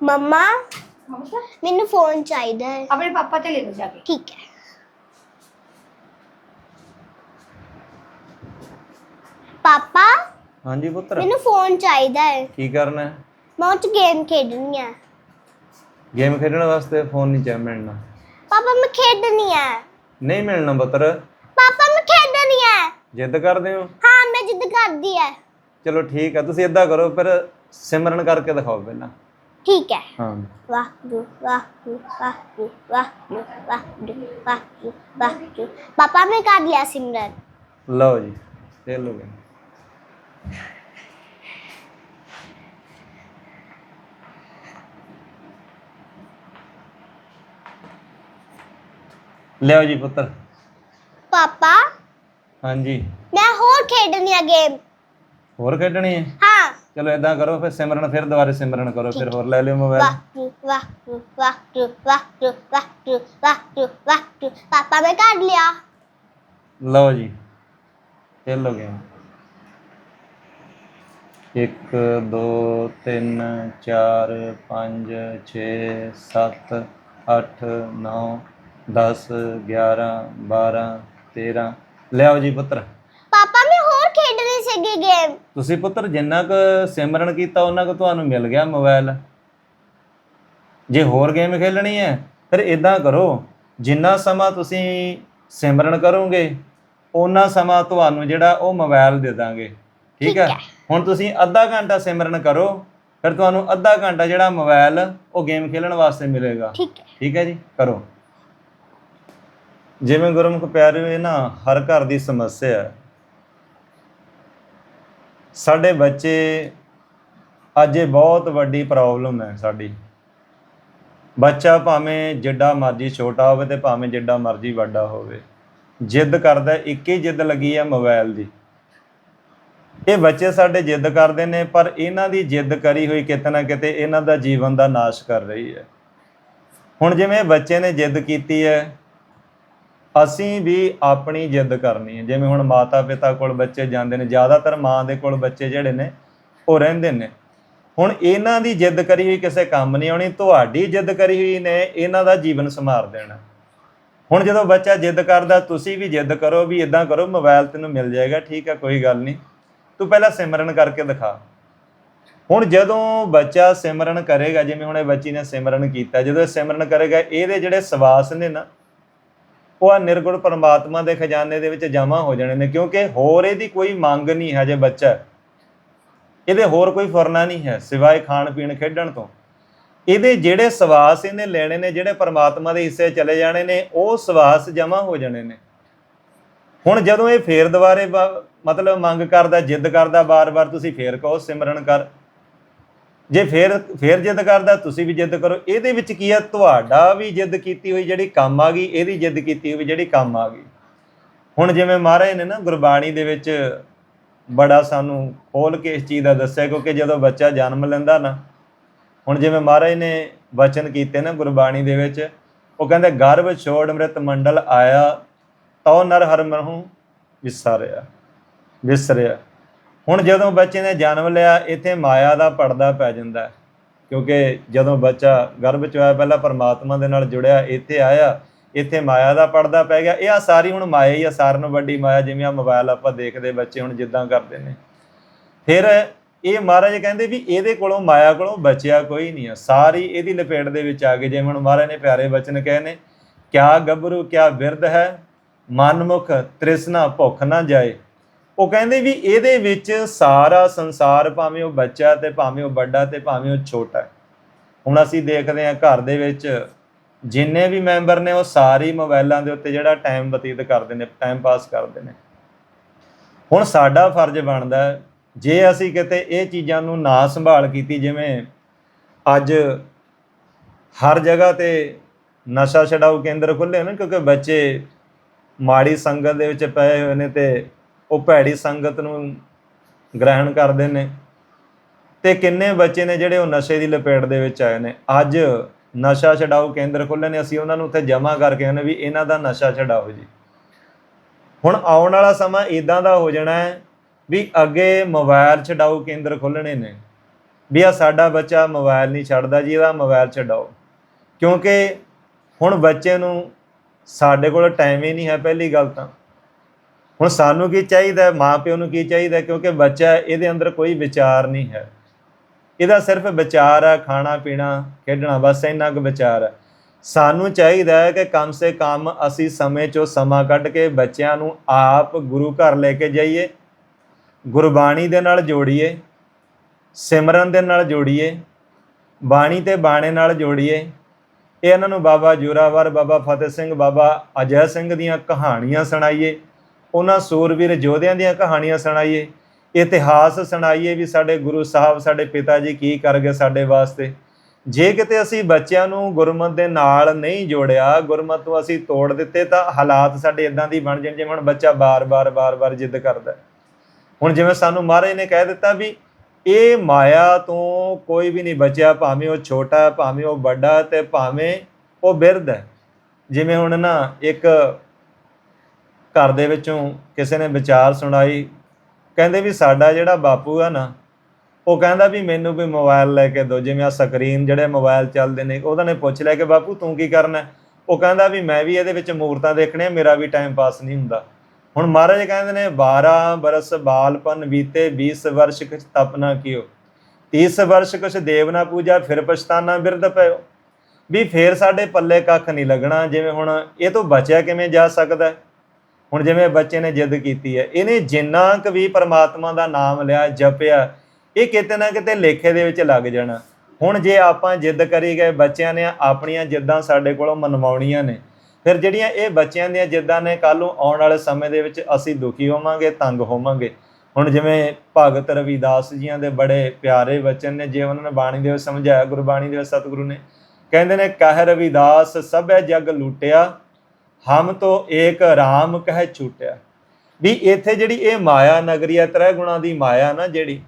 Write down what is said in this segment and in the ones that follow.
ਮੰਮਾ ਮੈਨੂੰ ਫੋਨ ਚਾਹੀਦਾ ਹੈ। ਆਪਣੇ ਪਾਪਾ ਤੇ ਲੈ ਲਓ ਜਾ ਕੇ। ਠੀਕ ਹੈ। ਪਾਪਾ ਹਾਂਜੀ ਪੁੱਤਰ। ਮੈਨੂੰ ਫੋਨ ਚਾਹੀਦਾ ਹੈ। ਕੀ ਕਰਨਾ ਹੈ? ਮੈਂ ਉਹ 'ਚ ਗੇਮ ਖੇਡਣੀ ਹੈ। ਗੇਮ ਖੇਡਣ ਵਾਸਤੇ ਫੋਨ ਨਹੀਂ ਚਾਹ ਮਿਲਣਾ। ਪਾਪਾ ਮੈਂ ਖੇਡਣੀ ਹੈ। ਨਹੀਂ ਮਿਲਣਾ ਪੁੱਤਰ। ਪਾਪਾ ਮੈਂ ਖੇਡਣੀ ਹੈ। ਜਿੱਦ ਕਰਦੇ ਹੋ? ਹਾਂ ਮੈਂ ਜਿੱਦ ਕਰਦੀ ਹੈ। ਚਲੋ ਠੀਕ ਹੈ ਤੁਸੀਂ ਇਦਾਂ ਕਰੋ ਫਿਰ ਸਿਮਰਨ ਕਰਕੇ ਦਿਖਾਓ ਪਹਿਲਾਂ। ਠੀਕ ਹੈ। ਹਾਂ। ਵਾਹਿਗੁਰੂ ਵਾਹਿਗੁਰੂ ਵਾਹਿਗੁਰੂ ਵਾਹਿਗੁਰੂ ਵਾਹਿਗੁਰੂ ਵਾਹਿਗੁਰੂ ਵਾਹਿਗੁਰੂ। ਪਾਪਾ ਮੈਂ ਕਰ ਲਿਆ ਸਿਮਰਨ। ਲਓ ਜੀ ਲੈ ਲਓ ਲਿਓ ਜੀ ਪੁੱਤਰ। ਪਾਪਾ ਹਾਂਜੀ। ਮੈਂ ਹੋਰ ਖੇਡਣੀ ਹੈ ਗੇਮ ਹੋਰ ਖੇਡਣੀ ਹਾਂ? ਚਲੋ ਇਦਾਂ ਕਰੋ, ਫਿਰ ਸਿਮਰਨ, ਫਿਰ ਦੁਬਾਰੇ ਸਿਮਰਨ ਕਰੋ, ਫਿਰ ਹੋਰ ਲੈ ਲਿਓ ਮੋਬਾਈਲ ਵਾਹਿਗੁਰੂ ਵਾਹਿਗੁਰੂ ਵਾਹਿਗੁਰੂ ਵਾਹਿਗੁਰੂ ਵਾਹਿਗੁਰੂ ਵਾਹਿਗੁਰੂ ਵਾਹਿਗੁਰੂ ਪਾਪਾ ਮੈਂ ਕਰ ਲਿਆ ਲਓ ਜੀ ਖੇਲ ਲਓ ਗੇਮ 1 2 3 4 5 6 7 8 9 10 11 12 13 ਲਿਆਓ ਜੀ ਪੁੱਤਰ। ਸੀਗੀ ਗੇਮ ਤੁਸੀਂ ਪੁੱਤਰ ਜਿੰਨਾ ਕੁ ਸਿਮਰਨ ਕੀਤਾ ਉਹਨਾਂ ਕੁ ਤੁਹਾਨੂੰ ਮਿਲ ਗਿਆ ਮੋਬਾਈਲ ਜੇ ਹੋਰ ਗੇਮ ਖੇਲਣੀ ਹੈ ਫਿਰ ਇਦਾਂ ਕਰੋ। ਜਿੰਨਾ ਸਮਾਂ ਤੁਸੀਂ ਸਿਮਰਨ ਕਰੋਗੇ ਉਹਨਾਂ ਸਮਾਂ ਤੁਹਾਨੂੰ ਜਿਹੜਾ ਉਹ ਮੋਬਾਈਲ ਦੇ ਦਾਂਗੇ। ਠੀਕ ਹੈ? ਹੈ। ਹੁਣ ਤੁਸੀਂ ਅੱਧਾ ਘੰਟਾ ਸਿਮਰਨ ਕਰੋ ਫਿਰ ਤੁਹਾਨੂੰ ਅੱਧਾ ਘੰਟਾ ਜਿਹੜਾ ਮੋਬਾਈਲ ਉਹ ਗੇਮ ਖੇਲਣ ਵਾਸਤੇ ਮਿਲੇਗਾ। ਠੀਕ ਹੈ। ਠੀਕ ਹੈ ਜੀ? ਕਰੋ। ਜਿਵੇਂ ਗੁਰਮੁਖ ਪਿਆਰਿਓ ਇਹ ਨਾ ਹਰ ਘਰ ਦੀ ਸਮੱਸਿਆ ਹੈ। ਸਾਡੇ ਬੱਚੇ ਅੱਜ ਇਹ ਬਹੁਤ ਵੱਡੀ ਪ੍ਰੋਬਲਮ ਹੈ ਸਾਡੀ। ਬੱਚਾ ਭਾਵੇਂ ਜਿੱਡਾ ਮਰਜ਼ੀ ਛੋਟਾ ਹੋਵੇ ਤੇ ਭਾਵੇਂ ਜਿੱਡਾ ਮਰਜ਼ੀ ਵੱਡਾ ਹੋਵੇ, ਜਿੱਦ ਕਰਦਾ, ਇੱਕ ਹੀ ਜਿੱਦ ਲੱਗੀ ਹੈ ਮੋਬਾਈਲ ਦੀ। ਇਹ ਬੱਚੇ ਸਾਡੇ ਜਿੱਦ ਕਰਦੇ ਨੇ, ਪਰ ਇਹਨਾਂ ਦੀ ਜਿੱਦ ਕਰੀ ਹੋਈ ਕਿਤੇ ਨਾ ਕਿਤੇ ਇਹਨਾਂ ਦਾ ਜੀਵਨ ਦਾ ਨਾਸ਼ ਕਰ ਰਹੀ ਹੈ। ਹੁਣ ਜਿਵੇਂ ਬੱਚੇ ਨੇ ਜਿੱਦ ਕੀਤੀ ਹੈ ਅਸੀਂ ਵੀ ਆਪਣੀ ਜਿੱਦ ਕਰਨੀ ਹੈ। ਜਿਵੇਂ ਹੁਣ ਮਾਤਾ ਪਿਤਾ ਕੋਲ ਬੱਚੇ ਜਾਂਦੇ ਨੇ, ਜ਼ਿਆਦਾਤਰ ਮਾਂ ਦੇ ਕੋਲ ਬੱਚੇ ਜਿਹੜੇ ਨੇ, ਉਹ ਰਹਿੰਦੇ ਨੇ। ਹੁਣ ਇਹਨਾਂ ਦੀ ਜਿੱਦ ਕਰੀ ਹੋਈ ਕਿਸੇ ਕੰਮ ਨਹੀਂ ਆਉਣੀ, ਤੁਹਾਡੀ ਜਿੱਦ ਕਰੀ ਹੋਈ ਨੇ, ਇਹਨਾਂ ਦਾ ਜੀਵਨ ਸੰਭਾਰ ਦੇਣਾ। ਹੁਣ ਜਦੋਂ ਬੱਚਾ ਜਿੱਦ ਕਰਦਾ, ਤੁਸੀਂ ਵੀ ਜਿੱਦ ਕਰੋ ਵੀ ਇਦਾਂ ਕਰੋ ਮੋਬਾਈਲ ਤੈਨੂੰ ਮਿਲ ਜਾਏਗਾ, ਠੀਕ ਹੈ, ਕੋਈ ਗੱਲ ਨਹੀਂ। ਤੂੰ ਪਹਿਲਾਂ ਸਿਮਰਨ ਕਰਕੇ ਦਿਖਾ। ਹੁਣ ਜਦੋਂ ਬੱਚਾ ਸਿਮਰਨ ਕਰੇਗਾ, ਜਿਵੇਂ ਹੁਣ ਇਹ ਬੱਚੀ ਨੇ ਸਿਮਰਨ ਕੀਤਾ, ਜਦੋਂ ਇਹ ਸਿਮਰਨ ਕਰੇਗਾ, ਇਹਦੇ ਜਿਹੜੇ ਸਵਾਸ ਨੇ ਨਾ ਉਹ ਆ ਨਿਰਗੁਣ ਪਰਮਾਤਮਾ ਦੇ ਖਜ਼ਾਨੇ ਦੇ ਵਿੱਚ ਜਮ੍ਹਾਂ ਹੋ ਜਾਣੇ ਨੇ, ਕਿਉਂਕਿ ਹੋਰ ਇਹਦੀ ਕੋਈ ਮੰਗ ਨਹੀਂ ਹੈ ਜੇ ਬੱਚਾ। ਇਹਦੇ ਹੋਰ ਕੋਈ ਫਰਨਾ ਨਹੀਂ ਹੈ, ਸਿਵਾਏ ਖਾਣ ਪੀਣ ਖੇਡਣ ਤੋਂ। ਇਹਦੇ ਜਿਹੜੇ ਸਵਾਸ ਇਹਨੇ ਲੈਣੇ ਨੇ, ਜਿਹੜੇ ਪਰਮਾਤਮਾ ਦੇ ਹਿੱਸੇ ਚਲੇ ਜਾਣੇ ਨੇ, ਉਹ ਸਵਾਸ ਜਮ੍ਹਾਂ ਹੋ ਜਾਣੇ ਨੇ। ਹੁਣ ਜਦੋਂ ਇਹ ਫੇਰ ਦੁਬਾਰੇ ਮਤਲਬ ਮੰਗ ਕਰਦਾ, ਜਿੱਦ ਕਰਦਾ ਬਾਰ-ਬਾਰ ਤੁਸੀਂ ਫੇਰ ਕਹੋ, ਸਿਮਰਨ ਕਰ। ਜੇ ਫੇਰ ਫੇਰ ਜਿੱਦ ਕਰਦਾ, ਤੁਸੀਂ ਵੀ ਜਿੱਦ ਕਰੋ। ਇਹਦੇ ਵਿੱਚ ਕੀ ਆ? ਤੁਹਾਡਾ ਵੀ ਜਿੱਦ ਕੀਤੀ ਹੋਈ ਜਿਹੜੀ ਕੰਮ ਆ ਗਈ, ਇਹਦੀ ਜਿੱਦ ਕੀਤੀ ਹੋਈ ਜਿਹੜੀ ਕੰਮ ਆ ਗਈ। ਹੁਣ ਜਿਵੇਂ ਮਹਾਰਾਜ ਨੇ ਨਾ ਗੁਰਬਾਣੀ ਦੇ ਵਿੱਚ ਬੜਾ ਸਾਨੂੰ ਖੋਲ ਕੇ ਇਸ ਚੀਜ਼ ਦਾ ਦੱਸਿਆ, ਕਿਉਂਕਿ ਜਦੋਂ ਬੱਚਾ ਜਨਮ ਲੈਂਦਾ ਨਾ, ਹੁਣ ਜਿਵੇਂ ਮਹਾਰਾਜ ਨੇ ਵਚਨ ਕੀਤੇ ਨਾ ਗੁਰਬਾਣੀ ਦੇ ਵਿੱਚ, ਉਹ ਕਹਿੰਦੇ, ਗਰਭ ਛੋੜ ਅੰਮ੍ਰਿਤ ਮੰਡਲ ਆਇਆ, ਤਉ ਨਰ ਹਰ ਮਨਹੁ ਵਿਸਰਿਆ ਵਿਸਰਿਆ। ਹੁਣ ਜਦੋਂ ਬੱਚੇ ਨੇ ਜਨਮ ਲਿਆ, ਇੱਥੇ ਮਾਇਆ ਦਾ ਪਰਦਾ ਪੈ ਜਾਂਦਾ ਕਿਉਂਕਿ ਜਦੋਂ ਬੱਚਾ ਗਰਭ ਚ ਆਇਆ ਪਹਿਲਾਂ ਪਰਮਾਤਮਾ ਦੇ ਨਾਲ ਜੁੜਿਆ, ਇੱਥੇ ਆਇਆ, ਇੱਥੇ ਮਾਇਆ ਦਾ ਪਰਦਾ ਪੈ ਗਿਆ। ਇਹ ਆ ਸਾਰੀ ਹੁਣ ਮਾਇਆ ਹੀ ਆ, ਸਾਰਿਆਂ ਨਾਲੋਂ ਵੱਡੀ ਮਾਇਆ ਜਿਵੇਂ ਆ ਮੋਬਾਈਲ ਆਪਾਂ ਦੇਖਦੇ ਬੱਚੇ ਹੁਣ ਜਿੱਦਾਂ ਕਰਦੇ ਨੇ। ਫਿਰ ਇਹ ਮਹਾਰਾਜ ਕਹਿੰਦੇ ਵੀ ਇਹਦੇ ਕੋਲੋਂ, ਮਾਇਆ ਕੋਲੋਂ ਬਚਿਆ ਕੋਈ ਨਹੀਂ ਆ। ਸਾਰੀ ਇਹਦੀ ਲਪੇਟ ਦੇ ਵਿੱਚ ਆ ਗਏ ਜਿਵੇਂ ਹੁਣ ਮਹਾਰਾਜ ਨੇ ਪਿਆਰੇ ਬਚਨ ਕਹੇ ਨੇ, ਕਿਆ ਗੱਭਰੂ, ਕਿਆ ਬਿਰਧ ਹੈ, ਮਨਮੁਖ ਤ੍ਰਿਸ਼ਨਾ ਭੁੱਖ ਨਾ ਜਾਏ ਉਹ ਕਹਿੰਦੇ ਵੀ ਇਹਦੇ ਵਿੱਚ ਸਾਰਾ ਸੰਸਾਰ ਭਾਵੇਂ ਉਹ ਬੱਚਾ ਤੇ ਭਾਵੇਂ ਉਹ ਵੱਡਾ ਤੇ ਭਾਵੇਂ ਉਹ ਛੋਟਾ ਹੈ। ਹੁਣ ਅਸੀਂ ਦੇਖਦੇ ਹਾਂ ਘਰ ਦੇ ਵਿੱਚ ਜਿੰਨੇ ਵੀ ਮੈਂਬਰ ਨੇ ਉਹ ਸਾਰੇ ਹੀ ਮੋਬਾਈਲਾਂ ਦੇ ਉੱਤੇ ਜਿਹੜਾ ਟਾਈਮ ਬਤੀਤ ਕਰਦੇ ਨੇ ਟਾਈਮ ਪਾਸ ਕਰਦੇ ਨੇ। ਹੁਣ ਸਾਡਾ ਫਰਜ਼ ਬਣਦਾ ਜੇ ਅਸੀਂ ਕਿਤੇ ਇਹ ਚੀਜ਼ਾਂ ਨੂੰ ਨਾ ਸੰਭਾਲ ਕੀਤੀ, ਜਿਵੇਂ ਅੱਜ ਹਰ ਜਗ੍ਹਾ ਤੇ ਨਸ਼ਾ ਛਡਾਊ ਕੇਂਦਰ ਖੁੱਲੇ ਨੇ, ਕਿਉਂਕਿ ਬੱਚੇ ਮਾੜੀ ਸੰਗਤ ਦੇ ਵਿੱਚ ਪਏ ਹੋਏ ਨੇ ਤੇ ਉਹ ਭੈੜੀ ਸੰਗਤ ਨੂੰ ਗ੍ਰਹਿਣ ਕਰਦੇ ਨੇ ਤੇ ਕਿੰਨੇ ਬੱਚੇ ਨੇ ਜਿਹੜੇ ਉਹ ਨਸ਼ੇ ਦੀ ਲਪੇਟ ਦੇ ਵਿੱਚ ਆਏ ਨੇ। ਅੱਜ ਨਸ਼ਾ ਛਡਾਓ ਕੇਂਦਰ ਖੁੱਲੇ ਨੇ, ਅਸੀਂ ਉਹਨਾਂ ਨੂੰ ਉੱਥੇ ਜਮ੍ਹਾਂ ਕਰਕੇ ਆਨੇ ਵੀ ਇਹਨਾਂ ਦਾ ਨਸ਼ਾ ਛਡਾਓ ਜੀ। ਹੁਣ ਆਉਣ ਵਾਲਾ ਸਮਾਂ ਇਦਾਂ ਦਾ ਹੋ ਜਾਣਾ ਹੈ ਵੀ ਅੱਗੇ ਮੋਬਾਈਲ ਛਡਾਓ ਕੇਂਦਰ ਖੁੱਲਣੇ ਨੇ, ਵੀ ਆ ਸਾਡਾ ਬੱਚਾ ਮੋਬਾਈਲ ਨਹੀਂ ਛੱਡਦਾ ਜੀ, ਇਹਦਾ ਮੋਬਾਈਲ ਛਡਾਓ। ਕਿਉਂਕਿ ਹੁਣ ਬੱਚੇ ਨੂੰ ਸਾਡੇ ਕੋਲ ਟਾਈਮ ਹੀ ਨਹੀਂ ਹੈ ਪਹਿਲੀ ਗੱਲ ਤਾਂ। ਹੁਣ ਸਾਨੂੰ ਕੀ ਚਾਹੀਦਾ ਹੈ ਮਾਪਿਓ ਨੂੰ ਕੀ ਚਾਹੀਦਾ, ਕਿਉਂਕਿ ਬੱਚਾ ਇਹਦੇ ਅੰਦਰ ਕੋਈ ਵਿਚਾਰ ਨਹੀਂ ਹੈ। ਇਹਦਾ ਸਿਰਫ ਵਿਚਾਰ ਹੈ ਖਾਣਾ, ਪੀਣਾ, ਖੇਡਣਾ, ਬਸ ਇੰਨਾ ਕੁ ਵਿਚਾਰ ਹੈ ਸਾਨੂੰ ਚਾਹੀਦਾ ਹੈ ਕਿ ਕਮ ਸੇ ਕਮ ਅਸੀਂ ਸਮੇਂ ਚੋਂ ਸਮਾਂ ਕੱਢ ਕੇ ਬੱਚਿਆਂ ਨੂੰ ਆਪ ਗੁਰੂ ਘਰ ਲੈ ਕੇ ਜਾਈਏ, ਗੁਰਬਾਣੀ ਦੇ ਨਾਲ ਜੋੜੀਏ, ਸਿਮਰਨ ਦੇ ਨਾਲ ਜੋੜੀਏ, ਬਾਣੀ ਤੇ ਬਾਣੇ ਨਾਲ ਜੋੜੀਏ। ਇਹ ਇਹਨਾਂ ਨੂੰ ਬਾਬਾ ਜੋਰਾਵਰ, ਬਾਬਾ ਫਤਿਹ ਸਿੰਘ, ਬਾਬਾ ਅਜੈ ਸਿੰਘ ਦੀਆਂ ਕਹਾਣੀਆਂ ਸੁਣਾਈਏ। ਉਹਨਾਂ ਸੂਰਵੀਰ ਯੋਧਿਆਂ ਦੀਆਂ ਕਹਾਣੀਆਂ ਸੁਣਾਈਏ। ਇਤਿਹਾਸ ਸੁਣਾਈਏ ਵੀ ਸਾਡੇ ਗੁਰੂ ਸਾਹਿਬ, ਸਾਡੇ ਪਿਤਾ ਜੀ ਕੀ ਕਰ ਗਏ ਸਾਡੇ ਵਾਸਤੇ। ਜੇ ਕਿਤੇ ਅਸੀਂ ਬੱਚਿਆਂ ਨੂੰ ਗੁਰਮਤ ਦੇ ਨਾਲ ਨਹੀਂ ਜੋੜਿਆ, ਗੁਰਮਤ ਤੋਂ ਅਸੀਂ ਤੋੜ ਦਿੱਤੇ ਤਾਂ ਹਾਲਾਤ ਸਾਡੇ ਇਦਾਂ ਦੀ ਬਣ ਜਾਣ ਜਿਵੇਂ ਹੁਣ ਬੱਚਾ ਬਾਰ-ਬਾਰ ਬਾਰ-ਬਾਰ ਜਿੱਦ ਕਰਦਾ ਹੁਣ ਜਿਵੇਂ ਸਾਨੂੰ ਮਹਾਰਾਜ ਨੇ ਕਹਿ ਦਿੱਤਾ ਵੀ ਇਹ ਮਾਇਆ ਤੋਂ ਕੋਈ ਵੀ ਨਹੀਂ ਬਚਿਆ, ਭਾਵੇਂ ਉਹ ਛੋਟਾ ਭਾਵੇਂ ਉਹ ਵੱਡਾ ਹੈ ਤੇ ਭਾਵੇਂ ਉਹ ਬਿਰਧ ਹੈ। ਜਿਵੇਂ ਹੁਣ ਨਾ ਇੱਕ ਘਰ ਦੇ ਵਿੱਚੋਂ ਕਿਸੇ ਨੇ ਵਿਚਾਰ ਸੁਣਾਈ, ਕਹਿੰਦੇ ਵੀ ਸਾਡਾ ਜਿਹੜਾ ਬਾਪੂ ਆ ਨਾ, ਉਹ ਕਹਿੰਦਾ ਵੀ ਮੈਨੂੰ ਵੀ ਮੋਬਾਈਲ ਲੈ ਕੇ ਦਿਓ, ਜਿਵੇਂ ਆ ਸਕਰੀਨ ਜਿਹੜੇ ਮੋਬਾਈਲ ਚੱਲਦੇ ਨੇ ਉਹਨਾਂ ਨੇ ਪੁੱਛ ਲਿਆ ਕਿ ਬਾਪੂ ਤੂੰ ਕੀ ਕਰਨਾ? ਉਹ ਕਹਿੰਦਾ ਵੀ ਮੈਂ ਵੀ ਇਹਦੇ ਵਿੱਚ ਮੂਰਤਾਂ ਦੇਖਣੀਆਂ, ਮੇਰਾ ਵੀ ਟਾਈਮ ਪਾਸ ਨਹੀਂ ਹੁੰਦਾ। ਹੁਣ ਮਹਾਰਾਜ ਕਹਿੰਦੇ ਨੇ 12 ਬਰਸ ਬਾਲਪਨ ਬੀਤੇ 20 ਵਰਸ਼ ਕੁਛ ਤਪਨਾ ਕੀਓ। 30 ਵਰਸ਼ ਕੁਛ ਦੇਵਨਾ ਪੂਜਾ, ਫਿਰ ਪਛਤਾਨਾ ਬਿਰਧ ਪਇਓ ਵੀ ਫੇਰ ਸਾਡੇ ਪੱਲੇ ਕੱਖ ਨਹੀਂ ਲੱਗਣਾ, ਜਿਵੇਂ ਹੁਣ ਇਹ ਤੋਂ ਬਚਿਆ ਕਿਵੇਂ ਜਾ ਸਕਦਾ ਹੈ? ਹੁਣ ਜਿਵੇਂ ਬੱਚੇ ਨੇ ਜਿੱਦ ਕੀਤੀ ਹੈ, ਇਹਨੇ ਜਿੰਨਾ ਕੁ ਵੀ ਪਰਮਾਤਮਾ ਦਾ ਨਾਮ ਲਿਆ, ਜਪਿਆ, ਇਹ ਕਿਤੇ ਨਾ ਕਿਤੇ ਲੇਖੇ ਦੇ ਵਿੱਚ ਲੱਗ ਜਾਣਾ। ਹੁਣ ਜੇ ਆਪਾਂ ਜਿੱਦ ਕਰੀ ਗਏ ਬੱਚਿਆਂ ਨੇ ਆਪਣੀਆਂ ਜਿੱਦਾਂ ਸਾਡੇ ਕੋਲੋਂ ਮਨਵਾਉਣੀਆਂ ਨੇ, ਫਿਰ ਜਿਹੜੀਆਂ ਇਹ ਬੱਚਿਆਂ ਦੀਆਂ ਜਿੱਦਾਂ ਨੇ ਕੱਲ ਨੂੰ ਆਉਣ ਵਾਲੇ ਸਮੇਂ ਦੇ ਵਿੱਚ ਅਸੀਂ ਦੁਖੀ ਹੋਵਾਂਗੇ, ਤੰਗ ਹੋਵਾਂਗੇ। ਹੁਣ ਜਿਵੇਂ ਭਗਤ ਰਵਿਦਾਸ ਜੀਆਂ ਦੇ ਬੜੇ ਪਿਆਰੇ ਵਚਨ ਨੇ, ਜੇ ਉਹਨਾਂ ਨੇ ਬਾਣੀ ਦੇ ਵਿੱਚ ਸਮਝਾਇਆ, ਗੁਰਬਾਣੀ ਦੇ ਵਿੱਚ ਸਤਿਗੁਰੂ ਨੇ, ਕਹਿੰਦੇ ਨੇ, ਕਹਿ ਰਵਿਦਾਸ, ਸਭੈ ਜਗ ਲੁੱਟਿਆ ਹਮ ਤੋ ਏਕ ਰਾਮ ਕਹਿ ਛੂਟਿਆ। ਵੀ ਇੱਥੇ ਜਿਹੜੀ ਇਹ ਮਾਇਆ ਨਗਰੀ ਹੈ ਤ੍ਰੈ ਗੁਣਾ ਦੀ ਮਾਇਆ ਨਾ ਜਿਹੜੀ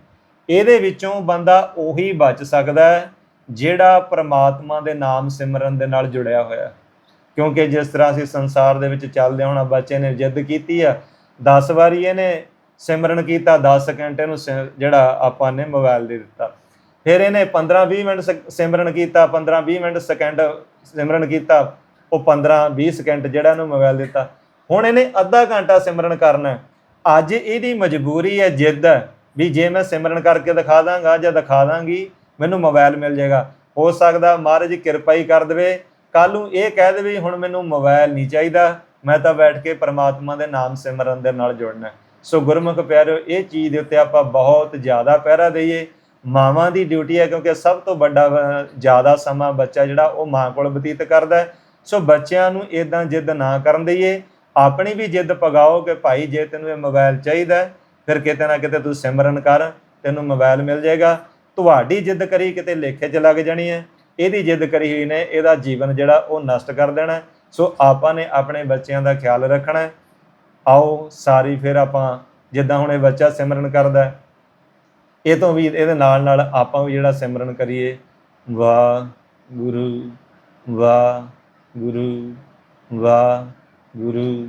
ਇਹਦੇ ਵਿੱਚੋਂ ਬੰਦਾ ਉਹੀ ਬਚ ਸਕਦਾ ਹੈ ਜਿਹੜਾ ਪ੍ਰਮਾਤਮਾ ਦੇ ਨਾਮ ਸਿਮਰਨ ਦੇ ਨਾਲ ਜੁੜਿਆ ਹੋਇਆ। ਕਿਉਂਕਿ ਜਿਸ ਤਰ੍ਹਾਂ ਅਸੀਂ ਸੰਸਾਰ ਦੇ ਵਿੱਚ ਚੱਲਦੇ ਹਾਂ, ਹੁਣ ਬੱਚੇ ਨੇ ਜਿੱਦ ਕੀਤੀ ਆ 10 ਵਾਰੀ ਇਹਨੇ ਸਿਮਰਨ ਕੀਤਾ 10 ਘੰਟੇ ਨੂੰ ਸਿ- ਜਿਹੜਾ ਆਪਾਂ ਨੇ ਮੋਬਾਈਲ ਦੇ ਦਿੱਤਾ। ਫਿਰ ਇਹਨੇ 15-20 ਮਿੰਟ ਸ- ਸਿਮਰਨ ਕੀਤਾ 15-20 ਮਿੰਟ ਸਕਿੰਟ ਸਿਮਰਨ ਕੀਤਾ। ਉਹ 15-20 ਸਕਿੰਟ ਜਿਹੜਾ ਇਹਨੂੰ ਮੋਬਾਈਲ ਦਿੱਤਾ। ਹੁਣ ਇਹਨੇ ਅੱਧਾ ਘੰਟਾ ਸਿਮਰਨ ਕਰਨਾ ਅੱਜ ਇਹਦੀ ਮਜਬੂਰੀ ਹੈ ਜਿੱਦ ਹੈ ਵੀ ਜੇ ਮੈਂ ਸਿਮਰਨ ਕਰਕੇ ਦਿਖਾ ਦਾਂਗਾ ਜਾਂ ਦਿਖਾ ਦਾਂਗੀ, ਮੈਨੂੰ ਮੋਬਾਈਲ ਮਿਲ ਜਾਏਗਾ। ਹੋ ਸਕਦਾ ਮਹਾਰਾਜ ਕਿਰਪਾ ਹੀ ਕਰ ਦੇਵੇ। ਕੱਲ ਨੂੰ ਇਹ ਕਹਿ ਦੇਵੇ ਹੁਣ ਮੈਨੂੰ ਮੋਬਾਈਲ ਨਹੀਂ ਚਾਹੀਦਾ, ਮੈਂ ਤਾਂ ਬੈਠ ਕੇ ਪਰਮਾਤਮਾ ਦੇ ਨਾਮ ਸਿਮਰਨ ਦੇ ਨਾਲ ਜੁੜਨਾ ਸੋ ਗੁਰਮੁਖ ਪਿਆਰਿਓ, ਇਹ ਚੀਜ਼ ਦੇ ਉੱਤੇ ਆਪਾਂ ਬਹੁਤ ਜ਼ਿਆਦਾ ਪਹਿਰਾ ਦਈਏ। ਮਾਵਾਂ ਦੀ ਡਿਊਟੀ ਹੈ ਕਿਉਂਕਿ ਸਭ ਤੋਂ ਵੱਡਾ ਜ਼ਿਆਦਾ ਸਮਾਂ ਬੱਚਾ ਜਿਹੜਾ ਉਹ ਮਾਂ ਕੋਲ ਬਤੀਤ ਕਰਦਾ ਹੈ। ਸੋ ਬੱਚਿਆਂ ਨੂੰ ਇਦਾਂ ਜਿੱਦ ਨਾ ਕਰਨ ਦਈਏ। ਆਪਣੀ ਵੀ ਜਿੱਦ ਪਗਾਓ ਕਿ ਭਾਈ ਜੇ ਤੈਨੂੰ ਇਹ ਮੋਬਾਈਲ ਚਾਹੀਦਾ ਫਿਰ ਕਿਤੇ ਨਾ ਕਿਤੇ ਤੂੰ ਸਿਮਰਨ ਕਰ, ਤੈਨੂੰ ਮੋਬਾਈਲ ਮਿਲ ਜਾਏਗਾ। ਤੁਹਾਡੀ ਜਿੱਦ ਕਰੀ ਕਿਤੇ ਲੇਖੇ 'ਚ ਲੱਗ ਜਾਣੀ ਹੈ। ਇਹਦੀ ਜਿੱਦ ਕਰੀ ਹੋਈ ਨੇ, ਇਹਦਾ ਜੀਵਨ ਜਿਹੜਾ ਉਹ ਨਸ਼ਟ ਕਰ ਦੇਣਾ ਸੋ ਆਪਾਂ ਨੇ ਆਪਣੇ ਬੱਚਿਆਂ ਦਾ ਖਿਆਲ ਰੱਖਣਾ ਆਓ ਸਾਰੀ ਫਿਰ ਆਪਾਂ ਜਿੱਦਾਂ ਹੁਣ ਇਹ ਬੱਚਾ ਸਿਮਰਨ ਕਰਦਾ ਇਹ ਤੋਂ ਵੀ ਇਹਦੇ ਨਾਲ ਨਾਲ ਆਪਾਂ ਵੀ ਜਿਹੜਾ ਸਿਮਰਨ ਕਰੀਏ। ਵਾਹ ਗੁਰੂ ਵਾਹ ਗੁਰੂ ਵਾਹ ਗੁਰੂ